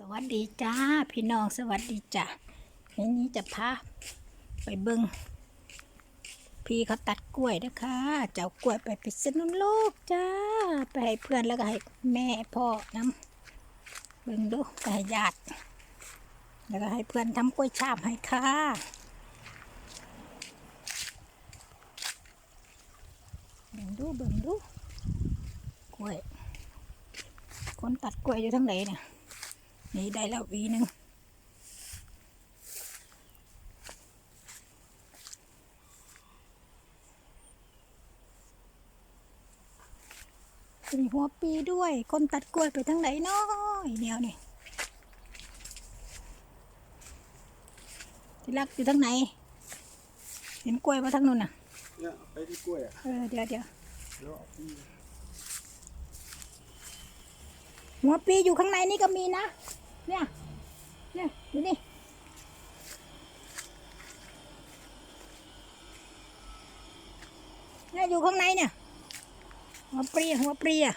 สวัสดีจ้าพี่น้องสวัสดีจ้ะวันนี้จะพาไปเบิงพี่เขาตัดกล้วยนะคะเจ้ากล้วยไปพิษณุโลกจ้าไปให้เพื่อนแล้วก็ให้แม่พ่อน้ำเบิงดูไปให้ญาติแล้วก็ให้เพื่อนทำกล้วยชาบให้ค่ะเบิงดูเบิงดูกล้วยคนตัดกล้วยอยู่ทั้งไหนเนี่ย นี่ได้แล้ววีหนึ่งมีหัวปีด้วย คนตัดกล้วยไปทั้งไหนน้อยเดียวนี่ที่รักอยู่ทั้งไหน เห็นกล้วยมาทั้งนู้นน่ะเนี่ยไปที่กล้วยอะเออเดี๋ยวเดี๋ยวแล้วเอาที่หัวปีอยู่ข้างในนี่ก็มีนะ เนี่ย เนี่ย ดูนี่เนี่ยอยู่ข้างในเนี่ยหัวปรีหัวปรีอะ